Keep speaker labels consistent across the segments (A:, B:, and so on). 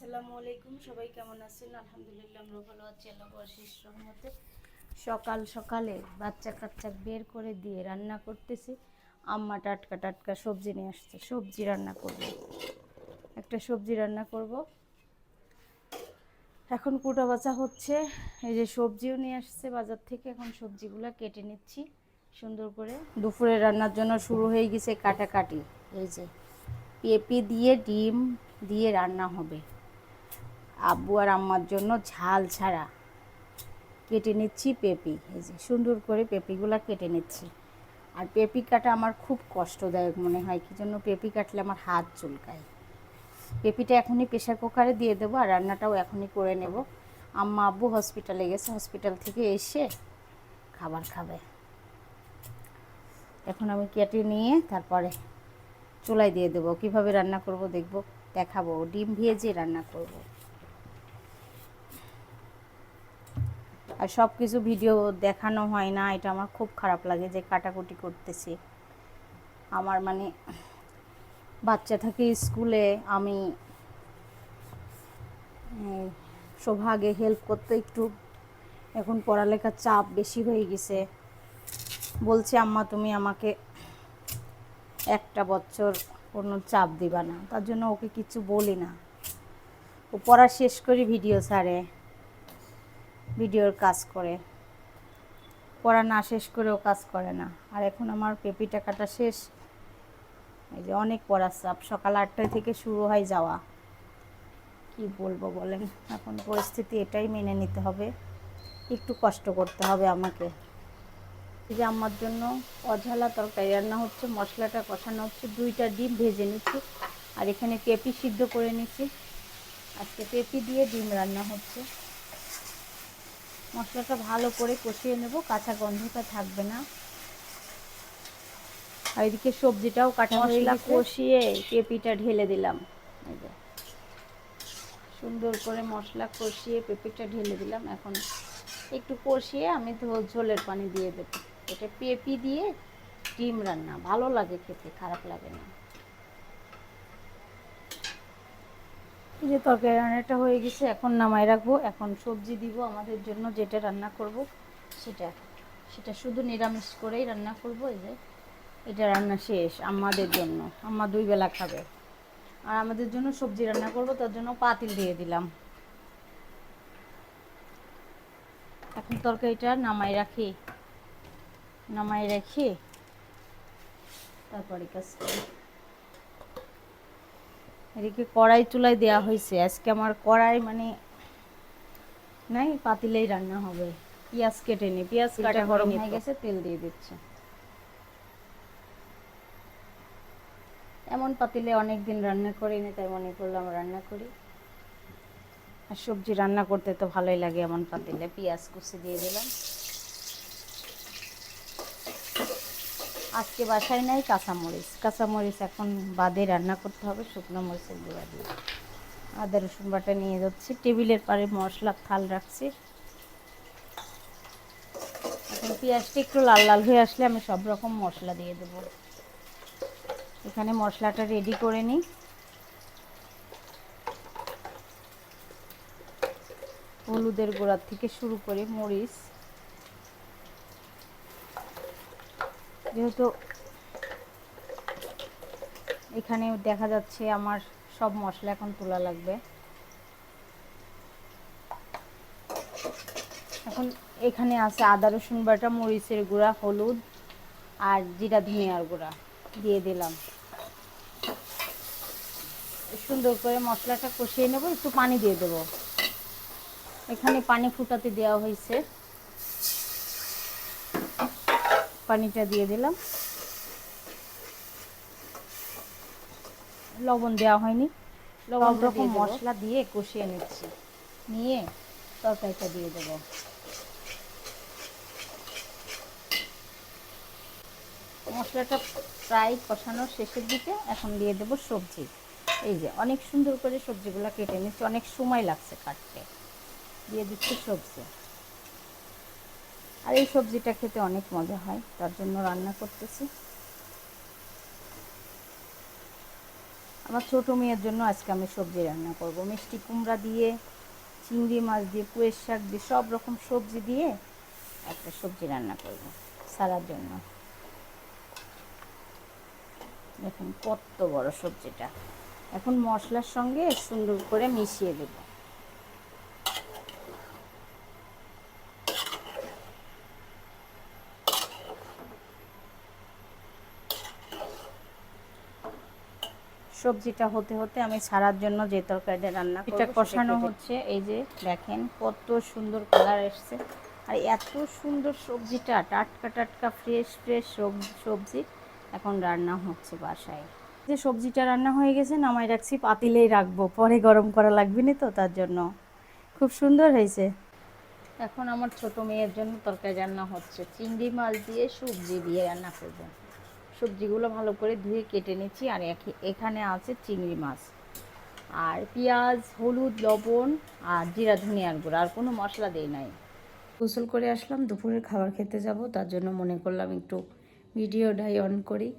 A: আসসালামু আলাইকুম, সবাই কেমন আছেন? আলহামদুলিল্লাহ, আমরা ভালো আছি, আল্লাহ রহমতে। সকাল সকালে বাচ্চা কাচ্চা বের করে দিয়ে রান্না করতেছি। আম্মা টাটকা টাটকা সবজি নিয়ে আসছে, সবজি রান্না করব। একটা সবজি রান্না করব। এখন কুটা বাচা হচ্ছে, এই যে সবজিও নিয়ে আসছে বাজার থেকে, এখন সবজিগুলো কেটে নিচ্ছি। সুন্দর করে দুপুরে রান্নার জন্য শুরু হয়ে গেছে কাটাকাটি। এই যে পেঁপে দিয়ে, ডিম দিয়ে রান্না হবে। আব্বু আর আম্মার জন্য ঝাল ছাড়া। কেটে নিচ্ছি পেঁপি। এই যে সুন্দর করে পেঁপিগুলো কেটে নিচ্ছি। আর পেঁপি কাটা আমার খুব কষ্টদায়ক মনে হয়। কি জন্য পেঁপি কাটলে আমার হাত চুলকায়। পেঁপিটা এখনই প্রেশার কুকারে দিয়ে দেবো আর রান্নাটাও এখনই করে নেব। আম্মা আব্বু হসপিটালে গেছে। হসপিটাল থেকে এসে খাবার খাবে। এখন আমি কেটে নিয়ে তারপরে চুলায় দিয়ে দেবো। কীভাবে রান্না করব দেখব? দেখাবো। ডিম ভেজে রান্না করব। আর সব কিছু ভিডিও দেখানো হয় না, এটা আমার খুব খারাপ লাগে যে কাটাকুটি করতেছি। আমার মানে বাচ্চা থাকে স্কুলে, আমি সৌভাগে হেল্প করতে একটু, এখন পড়ালেখার চাপ বেশি হয়ে গেছে। বলছে, আম্মা, তুমি আমাকে একটা বছর কোনো চাপ দিবা না। তার জন্য ওকে কিছু বলি না। ও পড়া শেষ করে ভিডিও ছাড়ে। ভিডিওর কাজ করে। পড়া না শেষ করেও কাজ করে না। আর এখন আমার পেপি টাকাটা শেষ। এই যে অনেক পড়ার চাপ। সকাল আটটায় থেকে শুরু হয় যাওয়া। কি বলব বলেন? এখন পরিস্থিতি এটাই মেনে নিতে হবে। একটু কষ্ট করতে হবে আমাকে। এই যে আমার জন্য অঝালা তরকারি রান্না হচ্ছে, মশলাটা কষানো হচ্ছে, দুইটা ডিম ভেজে নিচ্ছি। আর এখানে পেঁপি সিদ্ধ করে নিচ্ছি। আজকে পেঁপি দিয়ে ডিম রান্না হচ্ছে। মশলাটা ভালো করে কষিয়ে নেব কাঁচা গন্ধটা থাকবে না। আর এদিকে সবজিটাও কাটা মশলা কষিয়ে পেঁপিটা ঢেলে দিলাম। সুন্দর করে মশলা কষিয়ে পেঁপেটা ঢেলে দিলাম। এখন একটু কষিয়ে আমি ঝোলের পানি দিয়ে দেবো। এটা পেঁপি দিয়ে ডিম রান্না। ভালো লাগে খেতে খারাপ লাগে না। যে তরকারি রান্নাটা হয়ে গেছে, এখন নামাই রাখব। এখন সবজি দিব আমাদের জন্য, যেটা রান্না করব, সেটা। সেটা শুধু নিরামিষ করেই রান্না করব, এই যে। এটা রান্না শেষ, আমাদের জন্য। আম্মা দুই বেলা খাবে। আর আমাদের জন্য সবজি রান্না করব, তার জন্য পাতিল দিয়ে দিলাম। এখন তরকারিটা নামাই রাখি। নামাই রাখি। তারপরে কাজ করি। এদিকে কড়াই চুলাই দেওয়া হয়েছে। আজকে আমার কড়াই মানে নাই পাতিলেই রান্না হবে। পেঁয়াজ কেটে নি পেঁয়াজ কাটা গরম হয়ে গেছে তেল দিয়ে দিচ্ছে। এমন পাতিলে অনেক দিন রান্না করিনি তাই মনে করলাম রান্না করি। আর সবজি রান্না করতে তো ভালোই লাগে এমন পাতিলে। পেঁয়াজ কুচি দিয়ে দিলাম। আজকে বাসায় নাই, কাঁচামরিচ। কাঁচামরিচ এখন বাদে রান্না করতে হবে, শুকনো মরিচের গুঁড়া দিয়ে। আদা, রসুন বাটা নিয়ে যাচ্ছি। টেবিলের পারে মশলা, থাল রাখছি। এখন পেঁয়াজটা একটু লাল লাল হয়ে আসলে আমি সব রকম মশলা দিয়ে দেবো। এখানে মশলাটা রেডি করে নিই। হলুদের গোড়ার থেকে শুরু করে মরিচ। যেহেতু এখানে দেখা যাচ্ছে আমার সব মশলা এখন তোলা লাগবে। এখন এখানে আছে আদা, রসুন বাটা, মরিচের গুঁড়া, হলুদ আর জিরা ধনিয়ার গুঁড়া দিয়ে দিলাম। সুন্দর করে মশলাটা কষিয়ে নেব, একটু পানি দিয়ে দেব। এখানে পানি ফুটাতে দেওয়া হয়েছে। পানিটা দিয়ে দিলাম। লবণ দেওয়া হয়নি। লবণ রকম মশলা দিয়ে কষিয়ে নিচ্ছি। নিয়ে তরকারিটা দিয়ে দেবো। মশলাটা প্রায় কষানোর শেষের দিকে এখন দিয়ে দেবো সবজি। এই যে অনেক সুন্দর করে সবজিগুলো কেটে নিচ্ছি অনেক সময় লাগছে কাটতে। দিয়ে দিচ্ছি সবজি। আর এই সবজিটা খেতে অনেক মজা হয়, তার জন্য রান্না করতেছি। আমার ছোট মেয়ের জন্য আজকে আমি সবজি রান্না করব। মিষ্টি কুমড়া দিয়ে, চিংড়ি মাছ দিয়ে, পুয়ের শাক দিয়ে, সব রকম সবজি দিয়ে একটা সবজি রান্না করব সারার জন্য। দেখুন কত বড় সবজিটা। এখন মশলার সঙ্গে সুন্দর করে মিশিয়ে দেব। সবজিটা হতে হতে আমি ছাড়ার জন্য যে তরকারিটা রান্না এটা কষানো হচ্ছে এই যে দেখেন কত সুন্দর কালার এসছে। আর এত সুন্দর সবজিটা টাটকা টাটকা ফ্রেশ ফ্রেশ সবজি এখন রান্না হচ্ছে বাসায়। যে সবজিটা রান্না হয়ে গেছে নামাই রাখছি পাতিলেই রাখব পরে গরম করা লাগবে না তো তার জন্য। খুব সুন্দর হয়েছে। এখন আমার ছোট মেয়ের জন্য তরকারি রান্না হচ্ছে চিংড়ি মাছ দিয়ে সবজি দিয়ে রান্না করব। সবজিগুলো ভালো করে ধুয়ে কেটে নিচ্ছি, আর এখ- এখানে আছে চিংড়ি মাছ। আর পেঁয়াজ, হলুদ, লবণ, আর জিরা, ধনিয়ার গুঁড়ো, আর কোনো মশলা দেই নাই। গোসল করে আসলাম, দুপুরের খাবার খেতে যাব, তার জন্য মনে করলাম একটু ভিডিওটাই অন করি।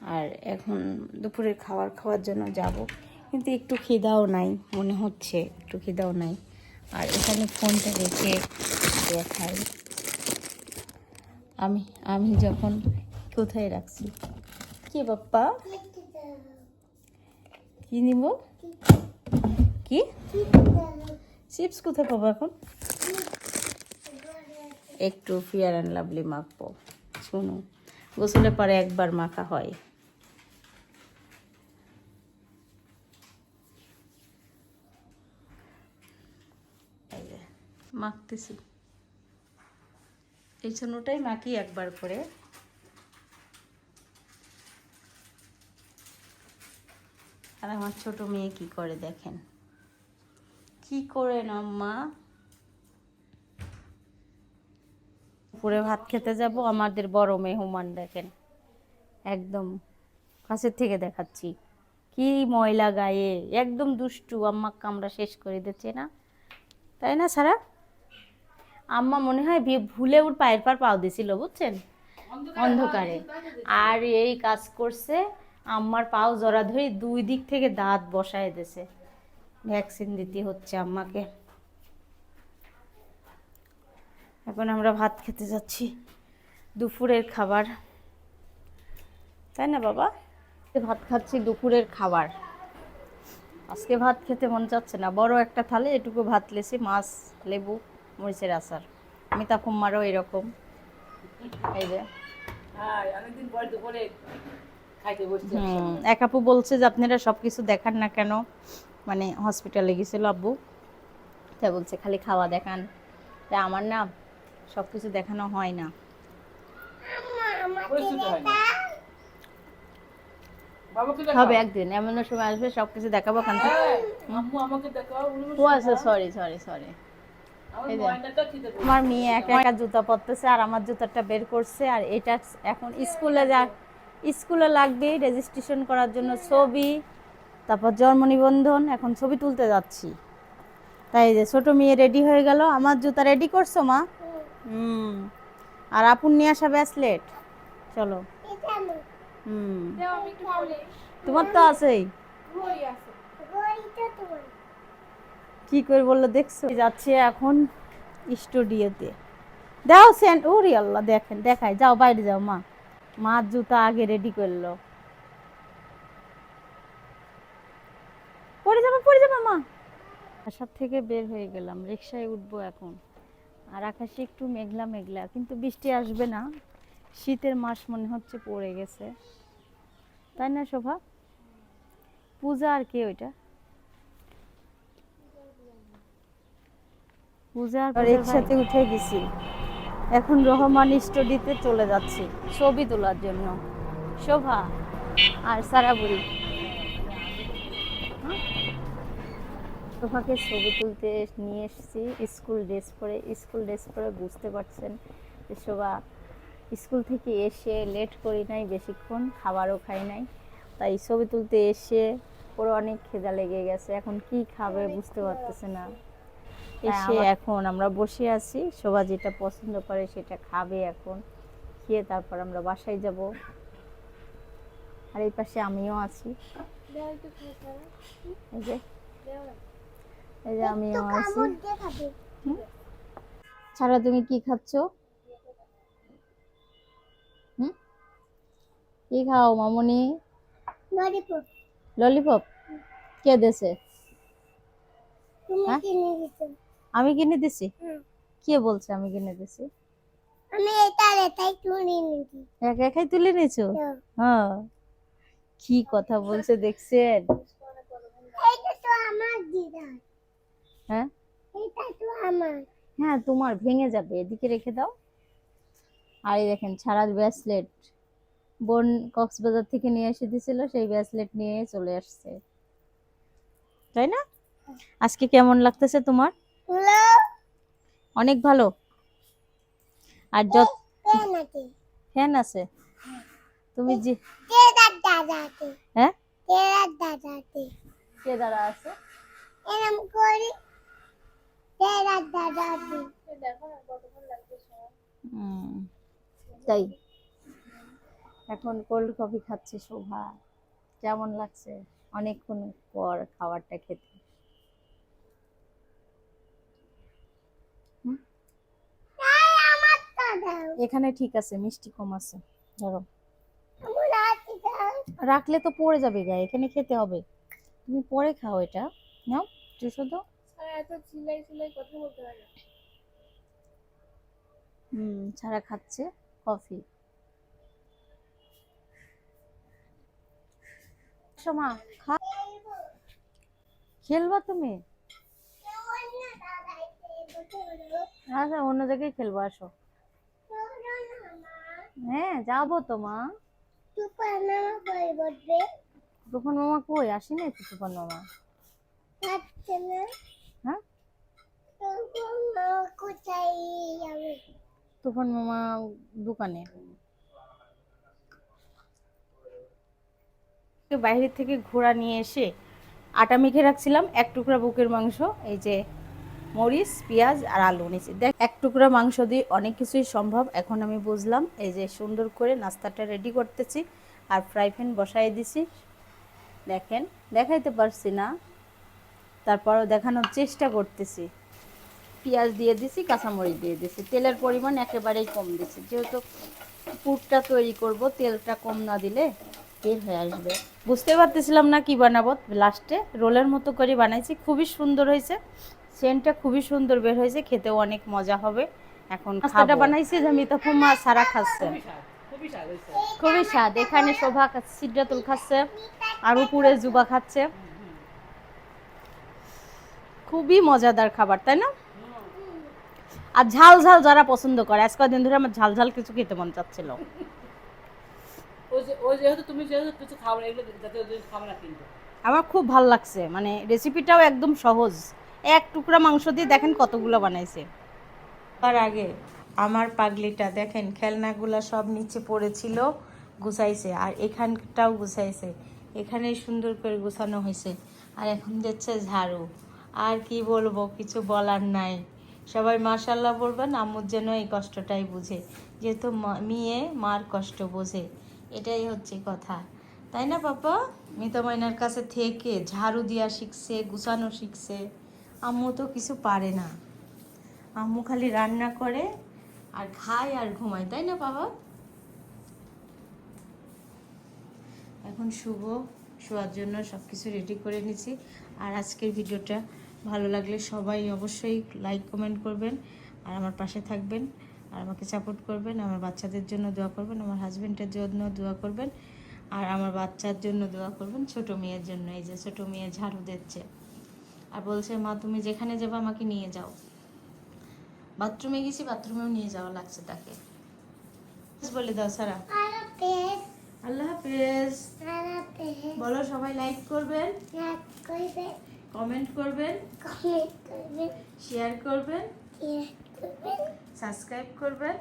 A: আর এখন দুপুরের খাবার খাওয়ার জন্য যাব, কিন্তু একটু খিদাও নাই, মনে হচ্ছে একটু খিদাও নাই। আর এখানে ফোনটা রেখে দেখাই। আমি আমি যখন কোথায় রাখছি? কি বাপ্পা? কি নিব? কি? চিপস কোথায় পাবো এখন? একটু ফিয়ার অ্যান্ড লাভলি মাখবো। শুনো, গোসলে পরে একবার মাখা হয়। মাখতেছি। এই জন্যটাই মাখি একবার করে। আর আমার ছোট মেয়ে কি করে দেখেন? কি করে না মা? উপরে ভাত খেতে যাব আমাদের বড় মেহমান দেখেন। একদম কাছের থেকে দেখাচ্ছি। কি ময়লা গায়ে একদম দুষ্টু আম্মা কামড়া শেষ করে দিচ্ছে না। তাই না সারা? আম্মা মনে হয় ভি- ভুলে ওর পায়ের পার পাও দিছিল বুঝছেন? অন্ধকারে আর এই কাজ করছে আম্মার পাও জড়া ধরে দুই দিক থেকে দাঁত বসায় দিছে ভ্যাকসিন দিতে হচ্ছে আম্মাকে। এখন আমরা ভাত খেতে যাচ্ছি। দুপুরের খাবার। তাই না বাবা? ভাত খাচ্ছি দুপুরের খাবার। আজকে ভাত খেতে মন চাচ্ছে না। বড় একটা থালে এটুকু ভাত লেছি মাছ লেবু মরিচের আচার। মিতা কুম্মারও এরকম। এই যে। হুম, এক আপু বলছে যে আপনারা সব কিছু দেখান না কেন? মানে হসপিটালে গেছিল আব্বু। তাই বলছে খালি খাওয়া দেখান। তা আমার না সব কিছু দেখানো হয় না। হবে একদিন এমন সময় আসবে সব কিছু দেখাবো কেন ও আচ্ছা সরি সরি সরি আমার মেয়ে একা একা জুতা পরতেছে আর আমার জুতাটা বের করছে আর এটা এখন স্কুলে যা স্কুলে লাগবে রেজিস্ট্রেশন করার জন্য ছবি, তারপর জন্ম নিবন্ধন এখন ছবি তুলতে যাচ্ছি। তাই যে ছোট মেয়ে রেডি হয়ে গেল, আমার জুতা রেডি করছ মা? হুম। আর আপুর নিয়ে আসা ব্যাসলেট চলো। তোমার তো আছেই। কি করে বলল দেখছ? যাচ্ছে এখন স্টুডিওতে দাও সেন্ট ওরে আল্লাহ, দেখেন দেখায় যাও, বাইরে যাও, মা। মা জুতা আগে রেডি করল। পড়ে যাবে পড়ে যাবে মা। বাসার থেকে বের হয়ে গেলাম রিক্সায় উঠবো এখন। আর আকাশে একটু মেঘলা মেঘলা কিন্তু বৃষ্টি আসবে না। শীতের মাস মনে হচ্ছে পড়ে গেছে। তাই না শোভা? পূজা আর কে ওইটা? পূজা আর একসাথে উঠে গেছি। এখন রহমান স্টুডিতে চলে যাচ্ছি ছবি তোলার জন্য। শোভা আর সারাবুড়ি। শোভাকে ছবি তুলতে নিয়ে এসেছি, স্কুল ড্রেস পরে। স্কুল ড্রেস পরে বুঝতে পারছেন যে শোভা, স্কুল থেকে এসে লেট করি নাই বেশিক্ষণ, খাবারও খাই নাই। তাই ছবি তুলতে এসে ওর অনেক খেদা লেগে গেছে। এখন কি খাবে বুঝতে পারতেছে না। এসে এখন আমরা বসে আছি। সবাই যেটা পছন্দ করে সেটা খাবে এখন। খেয়ে তারপর আমরা বাসায় যাব। আর এই পাশে আমিও আছি। এই যে এই যে আমি আছি। ছাড়া তুমি কি খাচ্ছ? হুম? কি খাও মামনি?
B: ললিপপ।
A: ললিপপ? কে
B: তুমি
A: হ্যাঁ? আমি কিনে দিছি। কে বলছে আমি কিনে দিছি?
B: আমি এটা এটাই কিনে নিয়েছি
A: একা একাই তুলে নিয়েছো
B: হ্যাঁ।
A: হ্যাঁ। কি কথা বলছে দেখছেন?
B: এইটা তো আমার দিদা
A: হ্যাঁ?
B: এটা তো আমার।
A: হ্যাঁ তোমার ভেঙে যাবে। এদিকে রেখে দাও। আর এই দেখেন ছাড়ার ব্রেসলেট বোন কক্সবাজার থেকে নিয়ে এসে দিছিল সেই ব্রেসলেট নিয়ে চলে আসছে। তাই না? আজকে কেমন লাগতেছে তোমার? অনেক ভালো। আর যত ফ্যান আছে। তুমি যে হ্যাঁ?
B: তেরার দাদা আছে?
A: কে
B: এরম করি দাদা আছে
A: তাই। এখন কোল্ড কফি খাচ্ছে শোভা। কেমন লাগছে? অনেকক্ষণ পর খাবারটা খেতে হুম?
B: এই আমার দাদা
A: এখানে ঠিক আছে মিষ্টি কম আছে। ধরো।
B: দাও।
A: রাখলে তো পড়ে যাবে গায়ে এখানে খেতে হবে। তুমি পরে খাও এটা। নাও তুই হুম ছাড়া খাচ্ছে। কফি। সোমা খা। খেলবা তুমি? আচ্ছা অন্য জায়গায় খেলব আসো। হ্যাঁ যাব তো মা। তুফান মামা কই? আসি নাই তো তুফান মামা? হ্যাঁ? তুফান মামা দোকানে। বাইরে থেকে ঘোড়া নিয়ে এসে আটা মেখে রাখছিলাম, এক টুকরা বুকের মাংস, এই যে মরিচ, পেঁয়াজ আর আলু নিয়েছি দেখ, এক টুকরা মাংস দিয়ে অনেক কিছুই সম্ভব, এখন আমি বুঝলাম। এই যে সুন্দর করে নাস্তাটা রেডি করতেছি আর ফ্রাই প্যান বসাই দিছি। দেখেন, দেখাইতে পারছি না। তারপরও দেখানোর চেষ্টা করতেছি। পেঁয়াজ দিয়ে দিছি, কাঁচামরিচ দিয়ে দিছি। তেলের পরিমাণ একেবারেই কম দিছি। যেহেতু পুরটা তৈরি করব, তেলটা কম না দিলে বের হয়ে আসবে। বুঝতে পারতেছিলাম না কি বানাবো। লাস্টে রোলের মতো করে বানাইছি, খুবই সুন্দর হয়েছে। সেন্টটা খুবই সুন্দর বের হয়েছে খেতেও অনেক মজা হবে। এখন নাস্তাটা বানাইছি যে মিতাফুমা সারা খাচ্ছে। খুবই স্বাদ এখানে শোভা খাচ্ছে সিদ্ধাতুল খাচ্ছে আর উপরে জুবা খাচ্ছে। খুবই মজাদার খাবার তাই না? আর ঝাল ঝাল যারা পছন্দ করে আজ কদিন ধরে আমার ঝাল ঝাল কিছু খেতে মন চাচ্ছিল। আমার খুব ভালো লাগছে মানে রেসিপিটাও একদম সহজ। এক টুকরা মাংস দিয়ে দেখেন কতগুলো বানাইছে। তার আগে আমার পাগলিটা দেখেন, খেলনাগুলো সব নিচে পড়েছিল, গুছাইছে, আর এখানটাও গুছাইছে। এখানে সুন্দর করে গুছানো হয়েছে। আর এখন দিচ্ছে ঝাড়ু। আর কি বলব, কিছু বলার নাই। সবাই মাশাল্লাহ বলবেন আম্মুর যেন এই কষ্টটাই বুঝে। যেহেতু মেয়ে, মার কষ্ট বোঝে। এটাই হচ্ছে কথা। তাই না পাপা মিতা মাইনার কাছে থেকে ঝাড়ু দেওয়া শিখছে, গুছানো শিখছে। আম্মু তো কিছু পারে না। আম্মু খালি রান্না করে আর খায় আর ঘুমায়, তাই না বাবা? এখন শুভ শোয়ার জন্য সব কিছু রেডি করে নিছি আর আজকের ভিডিওটা ভালো লাগলে সবাই অবশ্যই লাইক কমেন্ট করবেন, আর আমার পাশে থাকবেন, আর আমাকে সাপোর্ট করবেন, আমার বাচ্চাদের জন্য দোয়া করবেন, আমার হাজব্যান্ডের জন্য দোয়া করবেন, আর আমার বাচ্চার জন্য দোয়া করবেন, ছোট মেয়ের জন্য, এই যে ছোট মেয়ে ঝাড়ু দিচ্ছে। আর বলছে মা তুমি যেখানে যাবে আমাকে নিয়ে যাও। বাথরুমে গেছি বাথরুমেও নিয়ে যাওয়া লাগছে তাকে। বলে দাও সারা। আল্লাহ হাফেজ। বলো সবাই লাইক করবেন কমেন্ট করবেন শেয়ার করবেন। সাবস্ক্রাইব করবেন।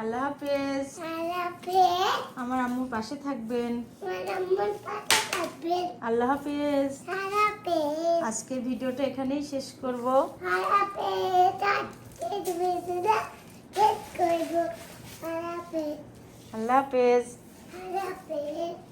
A: আল্লাহ হাফেজ। আমার আম্মুর পাশে থাকবেন। আল্লাহ হাফেজ। আজকের ভিডিওটা এখানেই শেষ করব। আল্লাহ হাফেজ।
B: Happy.